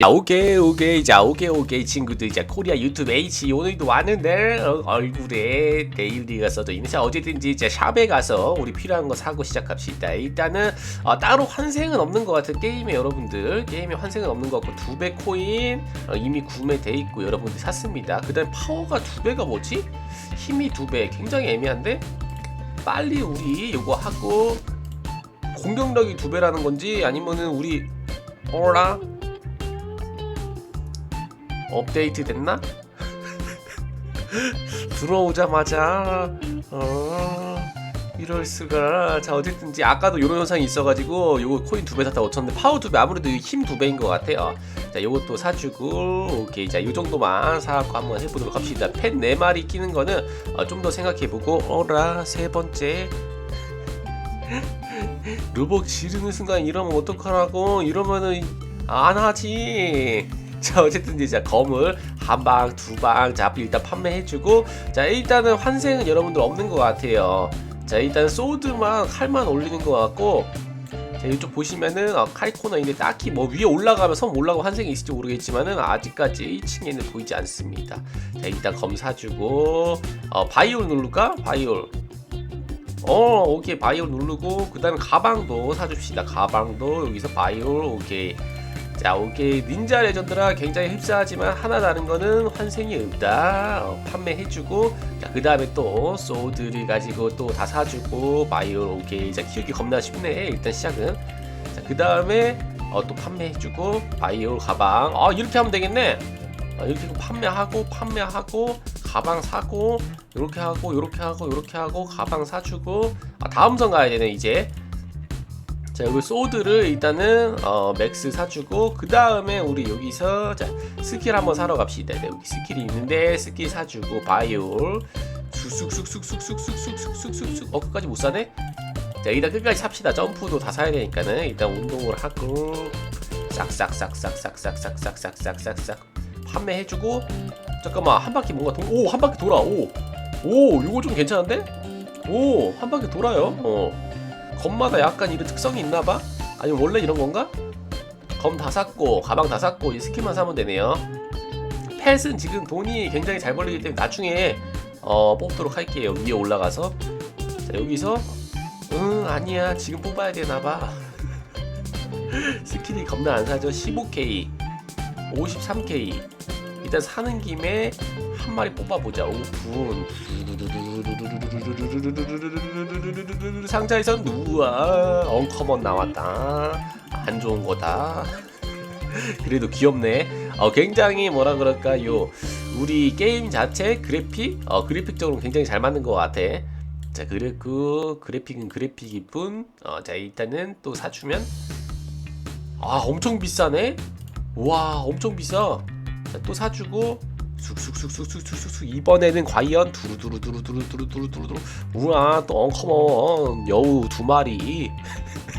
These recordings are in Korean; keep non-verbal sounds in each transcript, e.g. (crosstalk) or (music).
자, 오케이 오케이. 자 오케이 오케이. 친구들 자 코리아 유튜브 H 오늘도 왔는데 어, 얼굴에 내일이가 써져 있는. 자 어쨌든지 이제 샵에 가서 우리 필요한 거 사고 시작합시다. 일단은 어, 따로 환생은 없는 것 같은 게임에 여러분들 게임에 환생은 없는 것 같고 두 배 코인 어, 이미 구매돼 있고 여러분들 샀습니다. 그 다음 파워가 두 배가 뭐지? 힘이 두 배. 굉장히 애매한데? 빨리 우리 요거 하고 공격력이 두 배라는 건지 아니면은 우리 어라 업데이트 됐나? (laughs) 들어오자마자 어 이럴 수가. 자 어쨌든지 아까도 이런 현상이 있어가지고 요거 코인 두 배 샀다 5천인데 파워 두 배 아무래도 힘 두 배인 것 같아요. 자 요것도 사주고 오케이. 자 요 정도만 사갖고 한번 해보도록 합시다. 펫네 마리 끼는 거는 어, 좀 더 생각해보고. 어라 세 번째. (laughs) 루벅 지르는 순간 이러면 어떡하라고? 이러면은 안 하지 (laughs) 자 어쨌든 이제 검을 한 방 두 방 자 일단 판매해주고 자 일단은 환생은 여러분들 없는 것 같아요. 자 일단 소드만 칼만 올리는 것 같고 자 이쪽 보시면은 어, 칼 코너인데 딱히 뭐 위에 올라가면 섬 올라가고 환생이 있을지 모르겠지만은 아직까지 1층에는 보이지 않습니다. 자 일단 검 사주고 어 바이올 누를까? 바이올. 어 오케이. 바이올 누르고 그 다음에 가방도 사줍시다. 가방도 여기서 바이올 오케이 자 오케이. 닌자 레전드라 굉장히 흡사하지만 하나 다른 거는 환생이 없다. 어, 판매해주고 자그 다음에 또 소드를 가지고 또 다 사주고 바이올 오케이. 자 키우기 겁나 쉽네. 일단 시작은. 자그 다음에 어, 또 판매해주고 바이올 가방. 아 이렇게 하면 되겠네. 아, 이렇게 판매하고 판매하고 가방 사고 이렇게 하고 이렇게 하고 이렇게 하고 가방 사주고. 아, 다음 선 가야 되네 이제 자 여기 소드를 일단은 어, 맥스 사주고 그 다음에 우리 여기서 자 스킬 한번 사러 갑시다. 네, 여기 스킬이 있는데 스킬 사주고 바이올. 쑥쑥쑥쑥쑥쑥쑥쑥쑥쑥쑥 어 끝까지 못 사네? 자 일단 끝까지 삽시다. 점프도 다 사야 되니까는 일단 운동을 하고 싹싹싹싹싹싹싹싹싹싹싹 판매해주고 잠깐만 한 바퀴 뭔가 오한 바퀴 돌아. 오오 요거 좀 괜찮은데? 오 한 바퀴 돌아요. 어 검마다 약간 이런 특성이 있나봐? 아니면 원래 이런 건가? 검 다 샀고 가방 다 샀고 이 스킨만 사면 되네요. 펫은 지금 돈이 굉장히 잘 벌리기 때문에 나중에 어 뽑도록 할게요. 위에 올라가서. 자 여기서 응 아니야. 지금 뽑아야 되나봐. (laughs) 스킨이 겁나 안 사죠? 15K 53K 일단 사는 김에 한 마리 뽑아보자. 오픈 상자에선 누아 언커먼 나왔다 안 좋은 거다 그래도 귀엽네 어, 굉장히 뭐라 그럴까요 우리 게임 자체 그래픽 어, 그래픽적으로 굉장히 잘 맞는 것 같아 자 그래 그 그래픽은 그래픽일 뿐 어, 자 일단은 또 사주면 아 엄청 비싸네 와 엄청 비싸 자, 또 사주고 쑥쑥쑥쑥쑥쑥쑥 이번에는 과연 두루두루두루두루두루두루두루. 우와 또 엉커먼 여우 두 마리.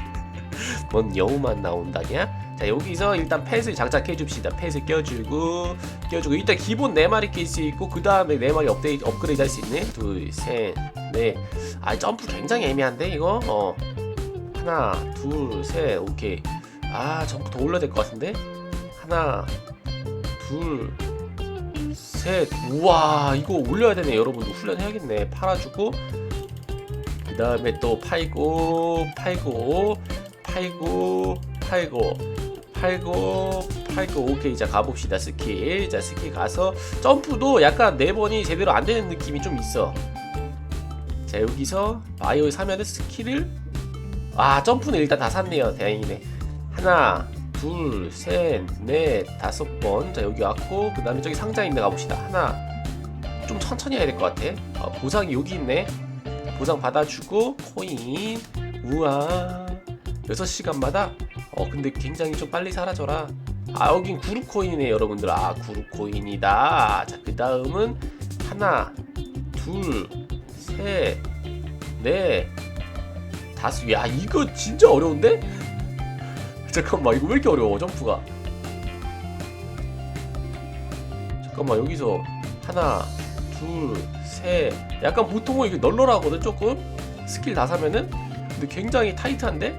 (laughs) 뭔 여우만 나온다냐? 자 여기서 일단 펫을 장착해 줍시다. 펫을 껴주고 껴주고 일단 기본 네 마리 낄 수 있고 그 다음에 네 마리 업데이트 업그레이드 할 수 있네. 둘셋넷아 점프 굉장히 애매한데 이거? 어. 하나 둘 셋 오케이. 아 점프 더 올려야 될 것 같은데? 하나 둘 셋. 우와, 이거 올려야 되네. 여러분도 훈련해야겠네. 팔아주고, 그 다음에 또 팔고, 팔고, 팔고, 팔고, 팔고, 팔고. 오케이. 자, 가봅시다. 스킬. 자, 스킬 가서, 점프도 약간 네 번이 제대로 안 되는 느낌이 좀 있어. 자, 여기서 바이오를 사면은 스킬을, 아, 점프는 일단 다 샀네요. 다행이네. 하나, 둘, 셋, 넷, 다섯 번. 자, 여기 왔고, 그 다음에 저기 상자 있는데 가봅시다. 하나. 좀 천천히 해야 될 것 같아. 어, 보상이 여기 있네. 보상 받아주고, 코인. 우와. 6시간마다? 어, 근데 굉장히 좀 빨리 사라져라. 아, 여긴 구루 코인이네, 여러분들. 아, 구루 코인이다. 자, 그 다음은 하나, 둘, 셋, 넷, 다섯. 야, 이거 진짜 어려운데? (laughs) 잠깐만 이거 왜 이렇게 어려워 점프가? 잠깐만 여기서 하나 둘셋. 약간 보통은 이게 널널하거든 조금? 스킬 다 사면은? 근데 굉장히 타이트한데?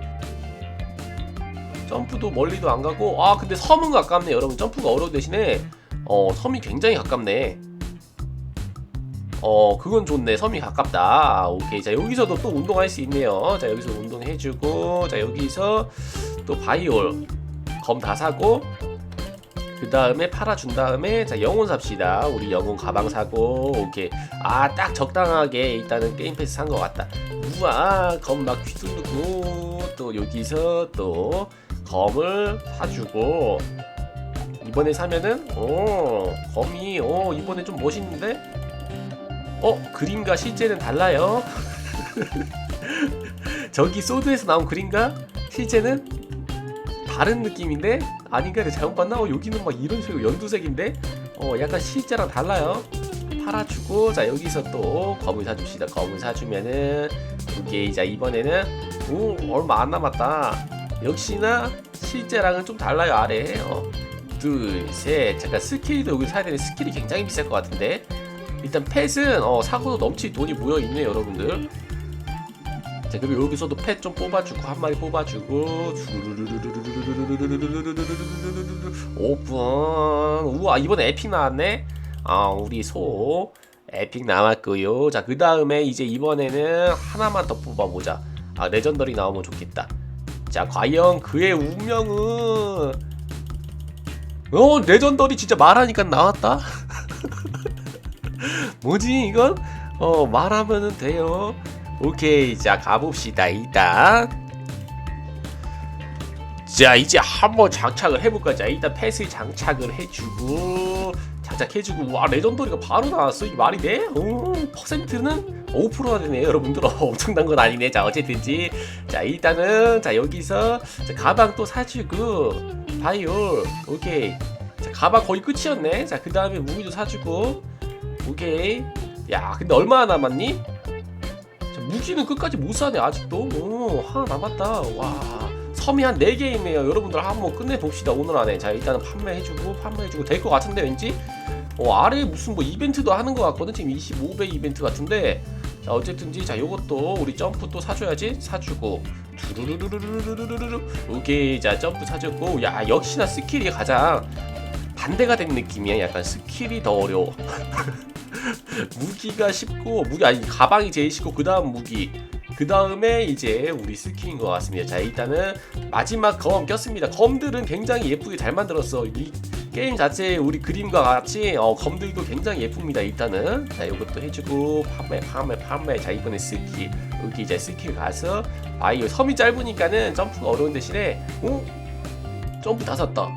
점프도 멀리도 안 가고? 아 근데 섬은 가깝네 여러분. 점프가 어려운 대신에 어 섬이 굉장히 가깝네. 어 그건 좋네. 섬이 가깝다. 오케이. 자 여기서도 또 운동할 수 있네요. 자 여기서 운동해주고 자 여기서 또 바이올 검 다 사고 그 다음에 팔아준 다음에 자 영혼 삽시다. 우리 영혼 가방 사고 오케이. 아 딱 적당하게 일단은 게임 패스 산 것 같다. 우와 검 막 휘두르고 또 여기서 또 검을 사주고 이번에 사면은 오 검이 오 이번에 좀 멋있는데? 어 그림과 실제는 달라요? (laughs) 저기 소드에서 나온 그림과 실제는 다른 느낌인데? 아닌가? 내가 잘못 봤나? 어, 여기는 막 이런 식으로 연두색인데? 어 약간 실제랑 달라요. 팔아주고 자 여기서 또 검을 사줍시다. 검을 사주면은 이게 자 이번에는 오 얼마 안 남았다. 역시나 실제랑은 좀 달라요 아래. 어, 둘셋. 잠깐 스킬도 여기 사야 되는데 스킬이 굉장히 비쌀 것 같은데? 일단 펫은 어 사고도 넘칠 돈이 모여 있네요 여러분들 자 그리고 여기서도 펫 좀 뽑아주고 한 마리 뽑아주고. 오픈 우와 이번에 에픽 나왔네 아 우리 소 에픽 나왔고요 자 그 다음에 이제 이번에는 하나만 더 뽑아보자 아 레전더리 나오면 좋겠다 자 과연 그의 운명은 어 레전더리 진짜 말하니까 나왔다 뭐지 이건 어 말하면은 돼요 오케이 자 가봅시다 일단. 자 이제 한번 장착을 해볼까? 자 일단 패스 장착을 해주고 장착해주고 와 레전더리가 바로 나왔어 이 말이 돼? 오 퍼센트는 5%가 되네 여러분들 어, (laughs) 엄청난 건 아니네. 자 어쨌든지. 자 일단은 자 여기서 자, 가방 또 사주고 바이올 오케이. 자 가방 거의 끝이었네. 자 그 다음에 무기도 사주고 오케이. 야 근데 얼마나 남았니? 자, 무기는 끝까지 못 사네 아직도. 오 하나 남았다. 와 섬이 한 4개 있네요. 여러분들 한번 끝내봅시다 오늘 안에. 자 일단은 판매해주고 판매해주고 될 것 같은데 왠지? 어 아래에 무슨 뭐 이벤트도 하는 것 같거든. 지금 25배 이벤트 같은데. 자 어쨌든지 자 요것도 우리 점프 또 사줘야지. 사주고. 두루루루루루루루루루. 오케이. 자 점프 사줬고. 야 역시나 스킬이 가장 반대가 된 느낌이야. 약간 스킬이 더 어려워 (laughs) (laughs) 무기가 쉽고 무기 아니 가방이 제일 쉽고 그 다음 무기 그 다음에 이제 우리 스킬인 것 같습니다. 자 일단은 마지막 검 꼈습니다. 검들은 굉장히 예쁘게 잘 만들었어. 이 게임 자체에 우리 그림과 같이 어, 검들도 굉장히 예쁩니다. 일단은 자 이것도 해주고 판매 판매 판매 자 이번에 스킬 여기 이제 스킬 가서 아이 섬이 짧으니까는 점프가 어려운 대신에 오 점프 다 샀다.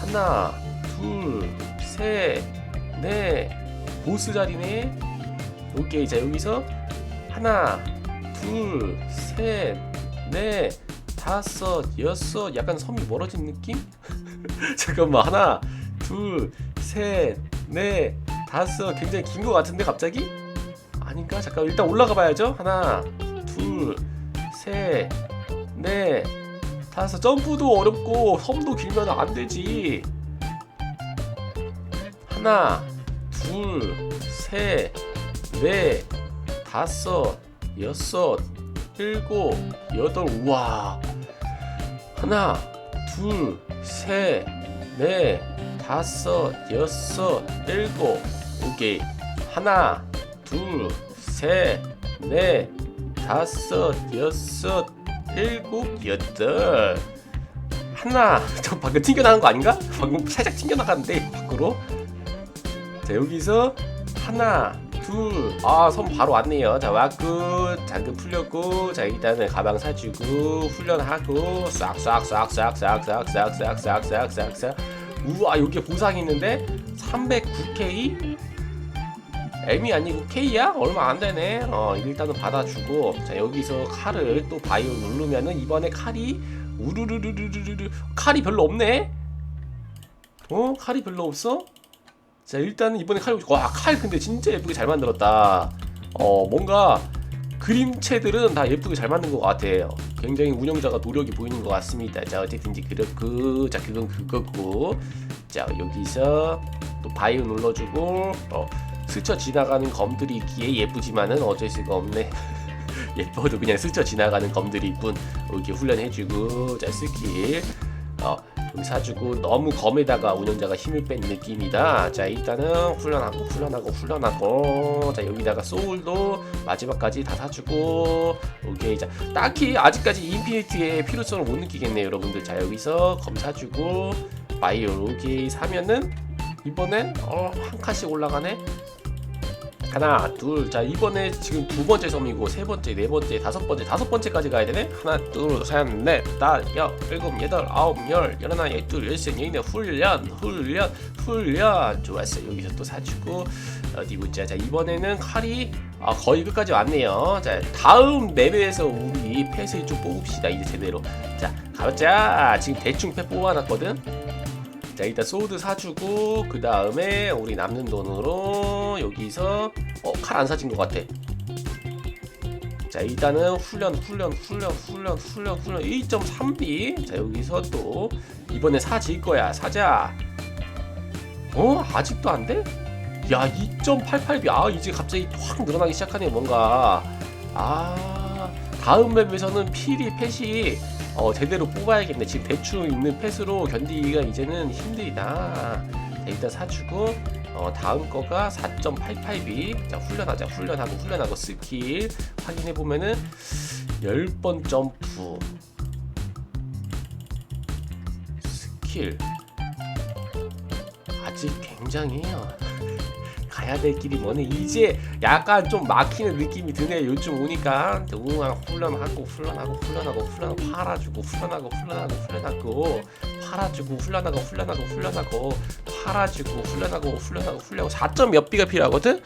하나 둘셋넷 보스 자리네. 오케이 자 여기서 하나 둘, 셋, 넷, 다섯, 여섯, 약간 섬이 멀어진 느낌? (laughs) 잠깐만 하나, 둘, 셋, 넷, 다섯, 굉장히 긴 것 같은데 갑자기? 아닌가? 잠깐 일단 올라가 봐야죠. 하나, 둘, 셋, 넷, 다섯. 점프도 어렵고 섬도 길면 안 되지. 하나, 둘, 셋, 넷, 다섯. 여섯, 일곱, 여덟, 우와. 하나, 둘, 셋, 넷, 다섯, 여섯, 일곱. 오케이. 하나, 둘, 셋, 넷, 다섯, 여섯, 일곱, 여덟. 하나, 저 (laughs) 방금 튕겨나간 거 아닌가? 방금 살짝 튕겨나갔는데 밖으로. 자 여기서 하나, 둘, 아, 섬 바로 왔네요. 자, 왔고, 잠금 풀렸고, 자, 일단은 가방 사주고, 훈련하고, 싹싹싹싹싹싹싹싹싹싹싹싹. 우와, 여기 보상 있는데, 309K? M이 아니고 K야? 얼마 안 되네. 어, 일단은 받아주고, 자, 여기서 칼을 또 바이오 누르면은, 이번에 칼이, 우르르르르르르, 칼이 별로 없네? 어? 칼이 별로 없어? 자 일단은 이번에 칼 와칼 근데 진짜 예쁘게 잘 만들었다. 어 뭔가 그림체들은 다 예쁘게 잘 만든 것 같아요. 굉장히 운영자가 노력이 보이는 것 같습니다. 자 어쨌든지 그렇고 자 그건 그거고. 자 여기서 또 바이오 눌러주고 어 스쳐 지나가는 검들이 있기에 예쁘지만은 어쩔 수가 없네. (laughs) 예뻐도 그냥 스쳐 지나가는 검들이 뿐 이렇게 훈련해주고 자 스킬. 어 사주고 너무 검에다가 운영자가 힘을 뺀 느낌이다. 자 일단은 훈련하고 훈련하고 훈련하고. 자 여기다가 소울도 마지막까지 다 사주고. 오케이. 자 딱히 아직까지 인피니트의 필요성을 못 느끼겠네요 여러분들. 자 여기서 검 사주고. 바이오. 오케이. 사면은 이번엔 어 한 칸씩 올라가네 하나 둘 자 이번에 지금 두 번째 섬이고 세 번째 네 번째 다섯 번째 다섯 번째까지 가야 되네. 하나 둘셋넷다 여 일곱 여덟 아홉 열 열하나 열둘 열셋 열넷 훈련 훈련 훈련. 좋았어 여기서 또 사주고 어디 보자 자 이번에는 칼이 아 거의 끝까지 왔네요. 자 다음 맵에서 우리 펫을 좀 뽑읍시다. 이제 제대로. 자 가자. 지금 대충 펫 뽑아놨거든 자 일단 소드 사주고 그 다음에 우리 남는 돈으로 여기서 어 칼 안 사진 것 같아. 자 일단은 훈련 훈련 훈련 훈련 훈련 훈련. 1.3비. 자 여기서 또 이번에 사질 거야. 사자. 어? 아직도 안 돼? 야 2.88비. 아 이제 갑자기 확 늘어나기 시작하네 뭔가. 아 다음 맵에서는 필이 펫이 어, 제대로 뽑아야겠네. 지금 대충 있는 펫으로 견디기가 이제는 힘들다. 자, 일단 사주고 어, 다음 거가 4.88B. 자, 훈련하자. 훈련하고 훈련하고 스킬 확인해 보면은 10번 점프. 스킬. 아직 굉장해요. 가야 될 길이 뭐네. 이제 약간 좀 막히는 느낌이 드네. 요즘 오니까. 우왕 훈련하고 훈련하고 훈련하고 훈련하고 팔아주고 훈련하고 훈련하고 훈련하고 팔아주고 훈련하고 훈련하고 훈련하고 팔아주고 훈련하고 훈련하고 훈련하고. 4점 몇 비가 필요하거든?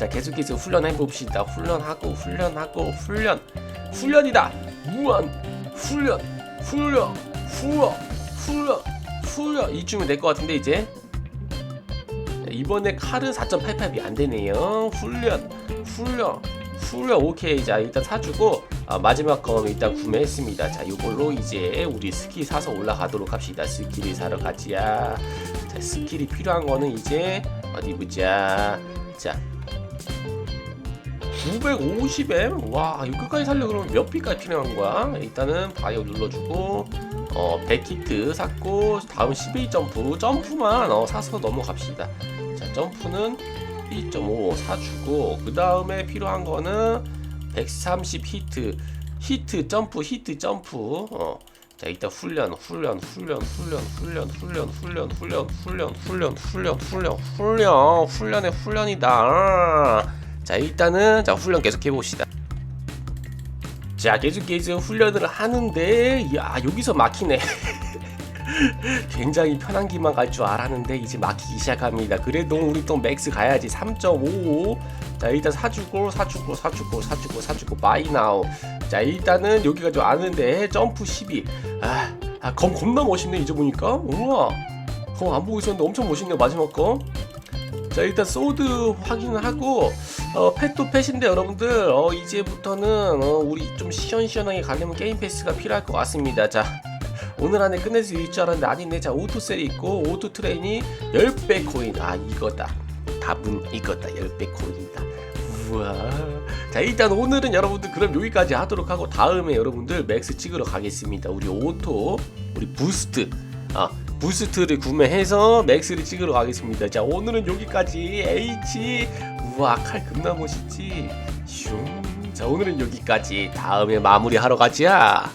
자 계속해서 훈련해 봅시다. 훈련하고 훈련하고 훈련. 훈련이다. 무한 훈련. 훈련. 훈련 훈련 훈련 이쯤은 될것 같은데 이제 이번에 칼은 4.88이 안 되네요. 훈련, 훈련, 훈련. 오케이. 자, 일단 사주고 아, 마지막 검 일단 구매했습니다. 자, 이걸로 이제 우리 스킬 사서 올라가도록 합시다. 스킬이 사러 가지야. 자, 스킬이 필요한 거는 이제 어디 보자. 자. 950M? 와, 이거 끝까지 살려 그러면 몇 비까지 필요한 거야? 일단은 바이오 눌러주고 어, 100히트 샀고 다음 11 점프 점프만 어, 사서 넘어갑시다. 자, 점프는 1.5 사주고 그 다음에 필요한 거는 130 히트 히트 점프 히트 점프 어. 자 일단 훈련 훈련 훈련 훈련 훈련 훈련 훈련 훈련 훈련 훈련 훈련 훈련 훈련 훈련의 훈련이다 자 일단은 자 훈련 계속 해봅시다 자 계속해서 훈련을 하는데 야 여기서 막히네 (laughs) 굉장히 편한 길만 갈 줄 알았는데 이제 막히기 시작합니다. 그래도 우리 또 맥스 가야지 3.55. 자 일단 사주고 사주고 사주고 사주고 사주고 바이 나우. 자 일단은 여기가 좀 아는데 점프 12. 아, 아 검 겁나 멋있네 이제 보니까. 우와. 검안 보고 있었는데 엄청 멋있네 마지막 거. 자 일단 소드 확인을 하고 어, 펫도 펫인데 여러분들 어, 이제부터는 어, 우리 좀 시원시원하게 가려면 게임 패스가 필요할 것 같습니다. 자 오늘 안에 끝낼 수 있을 줄 알았는데 아니네. 자 오토셀이 있고 오토 트레인이 10배 코인. 아 이거다. 답은 이거다. 10배 코인이다. 우와. 자 일단 오늘은 여러분들 그럼 여기까지 하도록 하고 다음에 여러분들 맥스 찍으러 가겠습니다. 우리 오토 우리 부스트. 아 부스트를 구매해서 맥스를 찍으러 가겠습니다. 자 오늘은 여기까지. H. 우와 칼 겁나 멋있지? 슝자 오늘은 여기까지. 다음에 마무리하러 가자